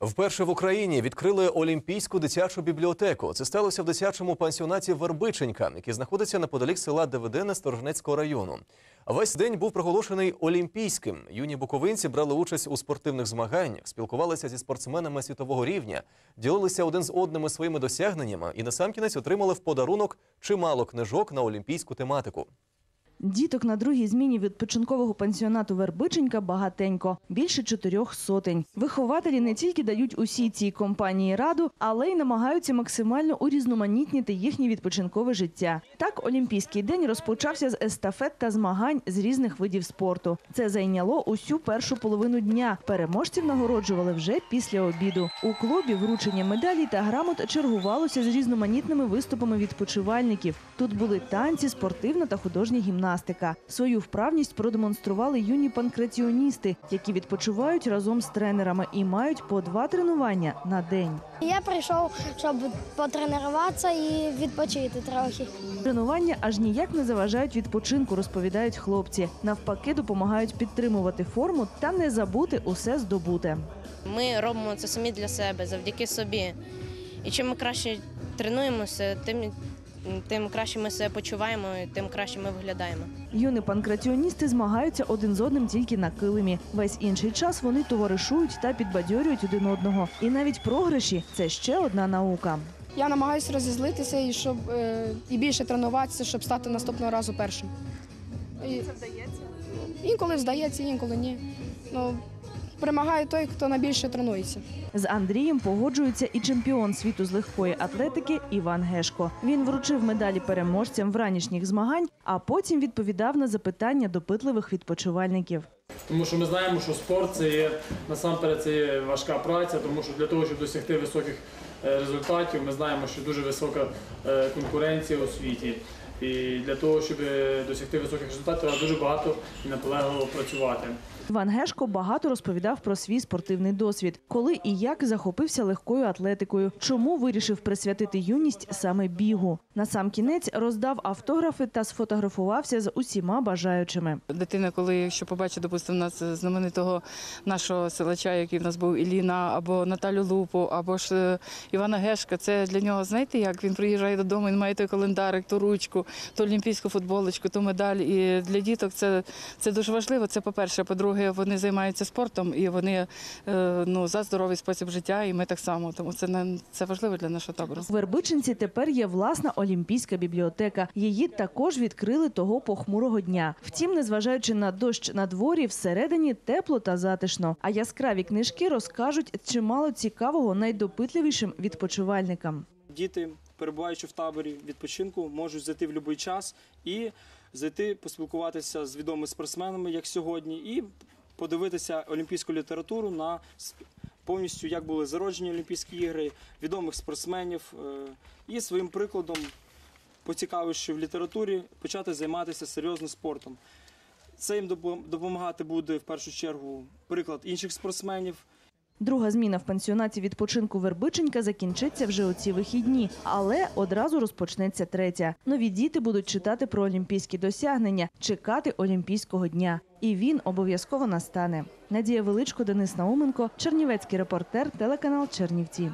Вперше в Україні відкрили Олімпійську дитячу бібліотеку. Це сталося в дитячому пансіонаті Вербиченька, який знаходиться неподалік села Давидене Сторожнецького району. Весь день був проголошений олімпійським. Юні буковинці брали участь у спортивних змаганнях, спілкувалися зі спортсменами світового рівня, ділилися один з одним своїми досягненнями і насамкінець отримали в подарунок чимало книжок на олімпійську тематику. Діток на другій зміні відпочинкового пансіонату Вербиченька багатенько – більше чотирьох сотень. Вихователі не тільки дають усій цій компанії раду, але й намагаються максимально урізноманітнити їхнє відпочинкове життя. Так, Олімпійський день розпочався з естафет та змагань з різних видів спорту. Це зайняло усю першу половину дня. Переможців нагороджували вже після обіду. У клубі вручення медалей та грамот чергувалося з різноманітними виступами відпочивальників. Тут були танці, спортивна та художня гімнастика. Свою вправність продемонстрували юні панкратіоністи, які відпочивають разом з тренерами і мають по два тренування на день. Я прийшов, щоб потренуватися і відпочити трохи. Тренування аж ніяк не заважають відпочинку, розповідають хлопці. Навпаки, допомагають підтримувати форму та не забути усе здобуте. Ми робимо це самі для себе, завдяки собі. І чим ми краще тренуємося, тим, тим краще ми себе почуваємо, і тим краще ми виглядаємо. Юні панкратіоністи змагаються один з одним тільки на килимі. Весь інший час вони товаришують та підбадьорюють один одного. І навіть програші це ще одна наука. Я намагаюся розізлитися і щоб е, і більше тренуватися, щоб стати наступного разу першим. І, це вдається? Інколи вдається, інколи ні. Ну, перемагає той, хто найбільше тренується. З Андрієм погоджується і чемпіон світу з легкої атлетики Іван Гешко. Він вручив медалі переможцям вранішніх змагань, а потім відповідав на запитання допитливих відпочивальників. Тому що ми знаємо, що спорт це є насамперед це є важка праця, тому що для того, щоб досягти високих е, результатів, ми знаємо, що дуже висока е, конкуренція у світі. І для того, щоб досягти високих результатів, треба дуже багато і наполегливо працювати. Іван Гешко багато розповідав про свій спортивний досвід, коли і як захопився легкою атлетикою, чому вирішив присвятити юність саме бігу. На сам кінець роздав автографи та сфотографувався з усіма бажаючими. Дитина, коли якщо побачить, допустимо, нас знаменитого нашого силача, який в нас був Іліна, або Наталю Лупу, або ж е, Івана Гешка, це для нього, знаєте, як він приїжджає додому, він має той календарик, ту ручку, ту олімпійську футболочку, ту медаль. І для діток це, це дуже важливо. Це по-перше. По-друге, вони займаються спортом і вони е, ну, за здоровий спосіб життя, і ми так само. Тому це не це важливо для нашого табору. У Вербичинці тепер є власна олімпійська бібліотека. Її також відкрили того похмурого дня. Втім, незважаючи на дощ на дворі, всередині тепло та затишно. А яскраві книжки розкажуть чимало цікавого найдопитливішим відпочивальникам. Діти, перебуваючи в таборі відпочинку, можуть зайти в будь-який час і зайти поспілкуватися з відомими спортсменами, як сьогодні, і подивитися олімпійську літературу на повністю, як були зароджені Олімпійські ігри, відомих спортсменів, е, і своїм прикладом, поцікавивши в літературі, почати займатися серйозно спортом. Це їм допом- допомагати буде в першу чергу приклад інших спортсменів. Друга зміна в пансіонаті відпочинку Вербиченька закінчиться вже у ці вихідні, але одразу розпочнеться третя. Нові діти будуть читати про олімпійські досягнення, чекати Олімпійського дня. І він обов'язково настане. Надія Величко, Денис Науменко, Чернівецький репортер, телеканал Чернівці.